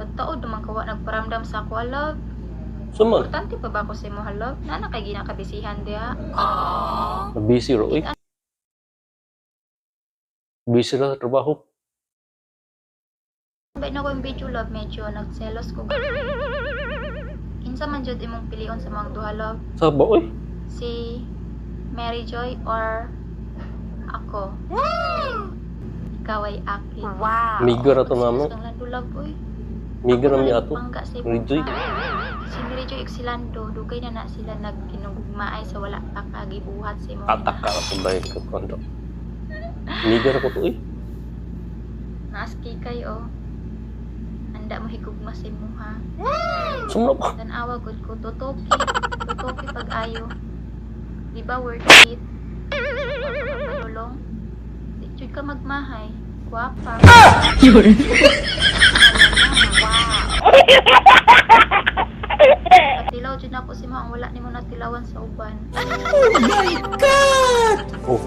Totoo naman kawa nagparamdam sa ako love. Suman, Importante pa ba ako sa imo love? Na na kay ginakabisihan diha. busy ro eh. Busy ra sa trabaho. Bay na ko yung video love medyo nagselos ko. Kinsa man jud imong pilion sa mga duha love? Sa ba oy? Si Mary Joy or ako? Ikaw ay akin. Wow. Miga ra to mama. Ang lando love oy. Miga ra mi ato. Pangga sa Mary Joy. Si Mary Joy ug si Lando, dugay na na sila nagkinugugmaay sa wala pa kagibuhat sa imo. Atak ka ra ko kondo. Miga ra ko to eh. Naaski kay o. Anda mo higugma sa imo ha. Sumna pa. Tanawa gud ko totoki. Totoki pag-ayo. Di ba worth it? Pagpapalulong. Di ka magmahay. Guwapa. Yun. Natilaw jud ako si mo ang wala nimo natilawan sa uban. Oh.